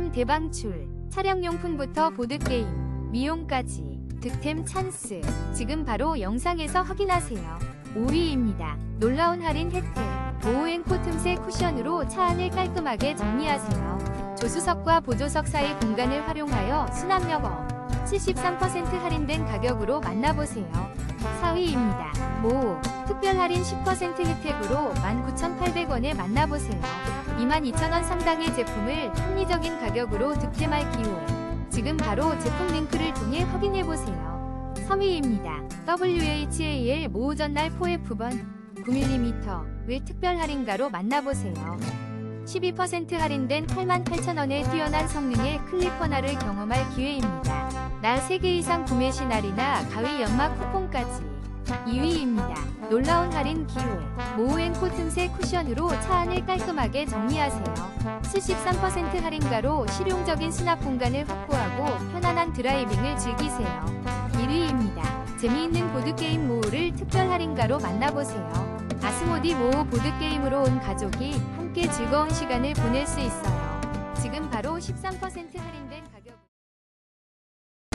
득템 대방출, 차량용품부터 보드게임, 미용까지 득템 찬스. 지금 바로 영상에서 확인하세요. 5위입니다. 놀라운 할인 혜택. 보호앤코 틈새 쿠션으로 차 안을 깔끔하게 정리하세요. 조수석과 보조석 사이 공간을 활용하여 수납력업. 73% 할인된 가격으로 만나보세요. 4위입니다. 모 특별 할인 10% 혜택으로 19,800원에 만나보세요. 22,000원 상당의 제품을 합리적인 가격으로 득템할 기회. 지금 바로 제품 링크를 통해 확인해보세요. 3위입니다. WHAL 모우 전날 4F번 9mm 의 특별 할인가로 만나보세요. 12% 할인된 88,000원의 뛰어난 성능의 클리퍼나를 경험할 기회입니다. 날 3개 이상 구매 시 날이나 가위 연막 쿠폰까지 2위입니다. 놀라운 할인 기회 모우앤코 틈새 쿠션으로 차 안을 깔끔하게 정리하세요. 73% 할인가로 실용적인 수납 공간을 확보하고 편안한 드라이빙을 즐기세요. 1위입니다. 재미있는 보드게임 모우를 특별 할인가로 만나보세요. 아스모디 모우 보드게임으로 온 가족이 함께 즐거운 시간을 보낼 수 있어요. 지금 바로 13% 할인된 가격